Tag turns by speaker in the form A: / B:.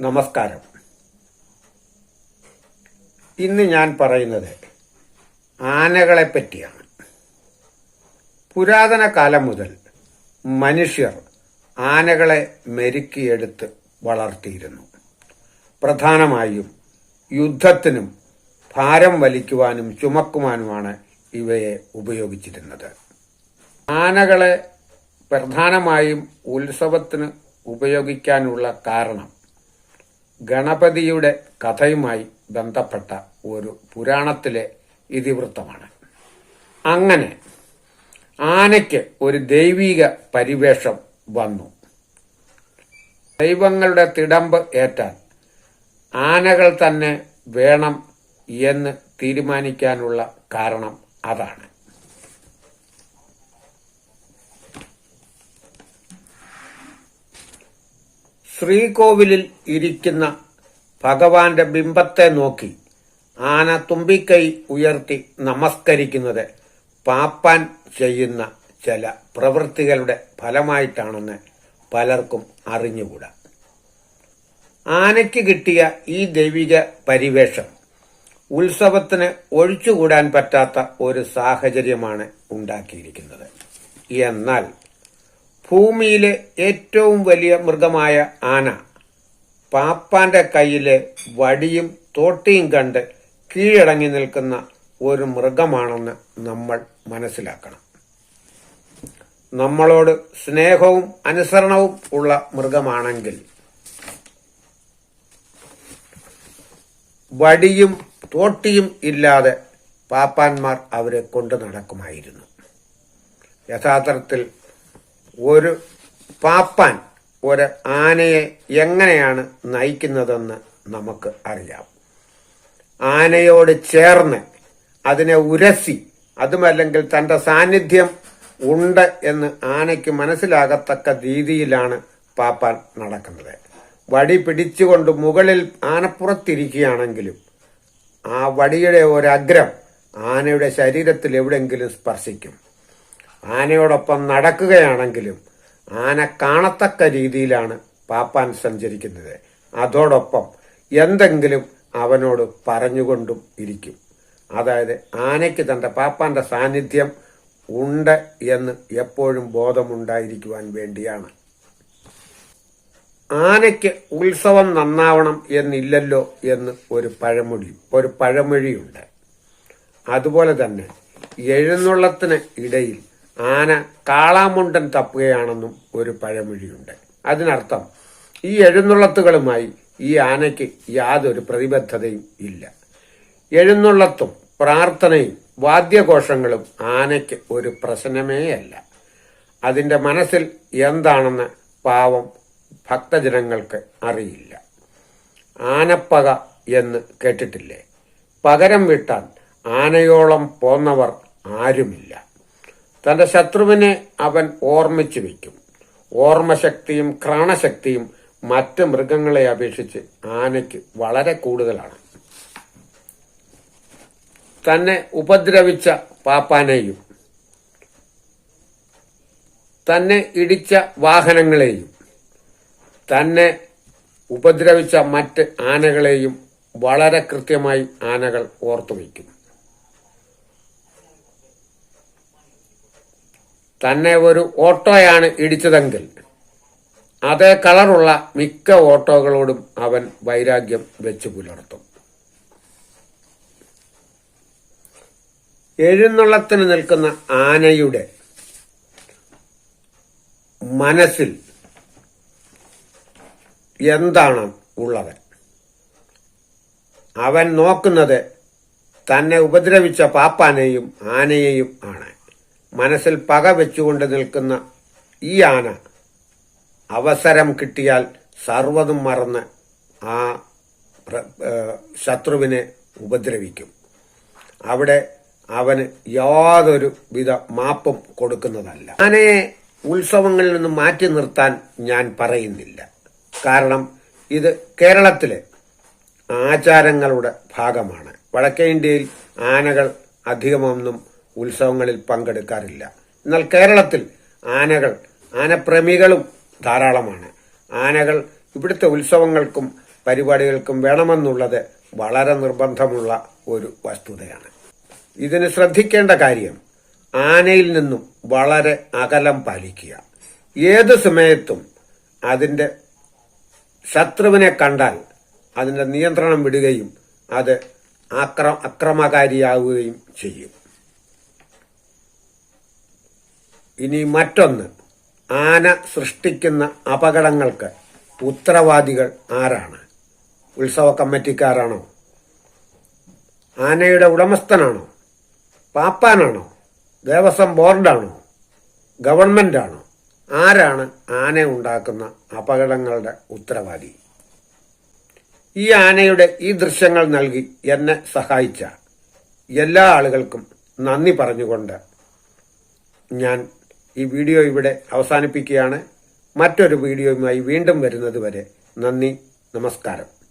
A: നമസ്കാരം. ഇന്ന് ഞാൻ പറയുന്നത് ആനകളെ പറ്റിയാണ് പുരാതന കാലം മുതൽ മനുഷ്യർ ആനകളെ മെരുക്കിയെടുത്ത് വളർത്തിയിരുന്നു. പ്രധാനമായും യുദ്ധത്തിനും ഭാരം വലിക്കുവാനും ചുമക്കുവാനുമാണ് ഇവയെ ഉപയോഗിച്ചിരുന്നത്. ആനകളെ പ്രധാനമായും ഉത്സവത്തിന് ഉപയോഗിക്കാനുള്ള കാരണം ഗണപതിയുടെ കഥയുമായി ബന്ധപ്പെട്ട ഒരു പുരാണത്തിലെ ഇതിവൃത്തമാണ്. അങ്ങനെ ആനയ്ക്ക് ഒരു ദൈവീക പരിവേഷം വന്നു. ദൈവങ്ങളുടെ തിടമ്പ് ഏറ്റാൻ ആനകൾ തന്നെ വേണം എന്ന് തീരുമാനിക്കാനുള്ള കാരണം അതാണ്. ശ്രീകോവിലിൽ ഇരിക്കുന്ന ഭഗവാന്റെ ബിംബത്തെ നോക്കി ആന തുമ്പിക്കൈ ഉയർത്തി നമസ്കരിക്കുന്നത് പാപ്പാൻ ചെയ്യുന്ന ചില പ്രവൃത്തികളുടെ ഫലമായിട്ടാണെന്ന് പലർക്കും അറിഞ്ഞുകൂടാ. ആനയ്ക്ക് കിട്ടിയ ഈ ദൈവിക പരിവേഷം ഉത്സവത്തിന് ഒഴിച്ചുകൂടാൻ പറ്റാത്ത ഒരു സാഹചര്യമാണ് ഉണ്ടാക്കിയിരിക്കുന്നത്. എന്നാൽ ഭൂമിയിലെ ഏറ്റവും വലിയ മൃഗമായ ആന. പാപ്പാന്റെ കയ്യിലെ വടിയും തോട്ടിയും കണ്ട് കീഴടങ്ങി നിൽക്കുന്ന ഒരു മൃഗമാണെന്ന് നമ്മൾ മനസ്സിലാക്കണം. നമ്മളോട് സ്നേഹവും അനുസരണവും ഉള്ള മൃഗമാണെങ്കിൽ വടിയും തോട്ടിയും ഇല്ലാതെ പാപ്പാന്മാർ അവരെ കൊണ്ടു നടക്കുമായിരുന്നു. യഥാർത്ഥത്തിൽ ഒരു പാപ്പാൻ ഒരു ആനയെ എങ്ങനെയാണ് നയിക്കുന്നതെന്ന് നമുക്ക് അറിയാം. ആനയോട് ചേർന്ന് അതിനെ ഉരസി അതുമല്ലെങ്കിൽ തന്റെ സാന്നിധ്യം ഉണ്ട് എന്ന് ആനയ്ക്ക് മനസ്സിലാകത്തക്ക രീതിയിലാണ് പാപ്പാൻ നടക്കുന്നത്. വടി പിടിച്ചുകൊണ്ട് മുകളിൽ ആനപ്പുറത്തിരിക്കുകയാണെങ്കിലും ആ വടിയുടെ ഒരഗ്രം ആനയുടെ ശരീരത്തിൽ എവിടെയെങ്കിലും സ്പർശിക്കും. ആനയോടൊപ്പം നടക്കുകയാണെങ്കിലും ആന കാണത്തക്ക രീതിയിലാണ് പാപ്പാൻ സഞ്ചരിക്കുന്നത്. അതോടൊപ്പം എന്തെങ്കിലും അവനോട് പറഞ്ഞുകൊണ്ടും ഇരിക്കും. അതായത് ആനയ്ക്ക് തന്റെ പാപ്പാന്റെ സാന്നിധ്യം ഉണ്ട് എന്ന് എപ്പോഴും ബോധമുണ്ടായിരിക്കുവാൻ വേണ്ടിയാണ്. ആനയ്ക്ക് ഉത്സവം നന്നാവണം എന്നില്ലല്ലോ എന്ന് ഒരു പഴമൊഴി ഒരു പഴമൊഴിയുണ്ട്. അതുപോലെ തന്നെ എഴുന്നള്ളത്തിന് ഇടയിൽ ആന കാളാമുണ്ടൻ തപ്പുകയാണെന്നും ഒരു പഴമൊഴിയുണ്ട്. അതിനർത്ഥം ഈ എഴുന്നള്ളത്തുകളുമായി ഈ ആനയ്ക്ക് യാതൊരു പ്രതിബദ്ധതയും ഇല്ല. എഴുന്നള്ളത്തും പ്രാർത്ഥനയും വാദ്യഘോഷങ്ങളും ആനയ്ക്ക് ഒരു പ്രശ്നമേ അല്ല. അതിന്റെ മനസ്സിൽ എന്താണെന്ന് പാവം ഭക്തജനങ്ങൾക്ക് അറിയില്ല. ആനപ്പക എന്ന് കേട്ടിട്ടില്ലേ? പകരം വിട്ടാൽ ആനയോളം പോന്നവർ ആരുമില്ല. തന്റെ ശത്രുവിനെ അവൻ ഓർമ്മിച്ചു വയ്ക്കും ഓർമ്മശക്തിയും ക്രാണശക്തിയും മറ്റ് മൃഗങ്ങളെ അപേക്ഷിച്ച് ആനയ്ക്ക് വളരെ കൂടുതലാണ്. തന്നെ ഉപദ്രവിച്ച പാപ്പാനെയും തന്നെ ഇടിച്ച വാഹനങ്ങളെയും തന്നെ ഉപദ്രവിച്ച മറ്റ് ആനകളെയും വളരെ കൃത്യമായി ആനകൾ ഓർത്തു ഓർത്തുവയ്ക്കും തന്നെ ഒരു ഓട്ടോയാണ് ഇടിച്ചതെങ്കിൽ അതേ കളറുള്ള മിക്ക ഓട്ടോകളോടും അവൻ വൈരാഗ്യം വെച്ചു പുലർത്തും. എഴുന്നള്ളത്തിന് നിൽക്കുന്ന ആനയുടെ മനസ്സിൽ എന്താണ് ഉള്ളത്? അവൻ നോക്കുന്നത് തന്നെ ഉപദ്രവിച്ച പാപ്പാനെയും ആനയെയും ആണ്. മനസ്സിൽ പക വെച്ചുകൊണ്ട് നിൽക്കുന്ന ഈ ആന അവസരം കിട്ടിയാൽ സർവതും മറന്ന് ആ ശത്രുവിനെ ഉപദ്രവിക്കും. അവിടെ അവന് യാതൊരു വിധ മാപ്പും കൊടുക്കുന്നതല്ല. ആനയെ ഉത്സവങ്ങളിൽ നിന്ന് മാറ്റി നിർത്താൻ ഞാൻ പറയുന്നില്ല. കാരണം ഇത് കേരളത്തിലെ ആചാരങ്ങളുടെ ഭാഗമാണ്. വടക്കേ ഇന്ത്യയിൽ ആനകൾ അധികമൊന്നും ഉത്സവങ്ങളിൽ പങ്കെടുക്കാറില്ല. എന്നാൽ കേരളത്തിൽ ആനകൾ ആനപ്രേമികളും ധാരാളമാണ്. ആനകൾ ഇവിടുത്തെ ഉത്സവങ്ങൾക്കും പരിപാടികൾക്കും വേണമെന്നുള്ളത് വളരെ നിർബന്ധമുള്ള ഒരു വസ്തുതയാണ്. ഇതിന് ശ്രദ്ധിക്കേണ്ട കാര്യം ആനയിൽ നിന്നും വളരെ അകലം പാലിക്കുക. ഏത് സമയത്തും അതിന്റെ ശത്രുവിനെ കണ്ടാൽ അതിന്റെ നിയന്ത്രണം വിടുകയും അത് അക്രമകാരിയാവുകയും ചെയ്യും. ഇനി മറ്റൊന്ന്. ആന സൃഷ്ടിക്കുന്ന അപകടങ്ങൾക്ക് ഉത്തരവാദികൾ ആരാണ്? ഉത്സവ കമ്മിറ്റിക്കാരാണോ? ആനയുടെ ഉടമസ്ഥനാണോ? പാപ്പാനാണോ? ദേവസ്വം ബോർഡാണോ? ഗവൺമെന്റാണോ? ആരാണ് ആന ഉണ്ടാക്കുന്ന അപകടങ്ങളുടെ ഉത്തരവാദി? ഈ ആനയുടെ ഈ ദൃശ്യങ്ങൾ നൽകി എന്നെ സഹായിച്ച എല്ലാ ആളുകൾക്കും നന്ദി പറഞ്ഞുകൊണ്ട് ഞാൻ ഈ വീഡിയോ ഇവിടെ അവസാനിപ്പിക്കുകയാണ്. മറ്റൊരു വീഡിയോയുമായി വീണ്ടും വരുന്നത് വരെ നന്ദി നമസ്കാരം.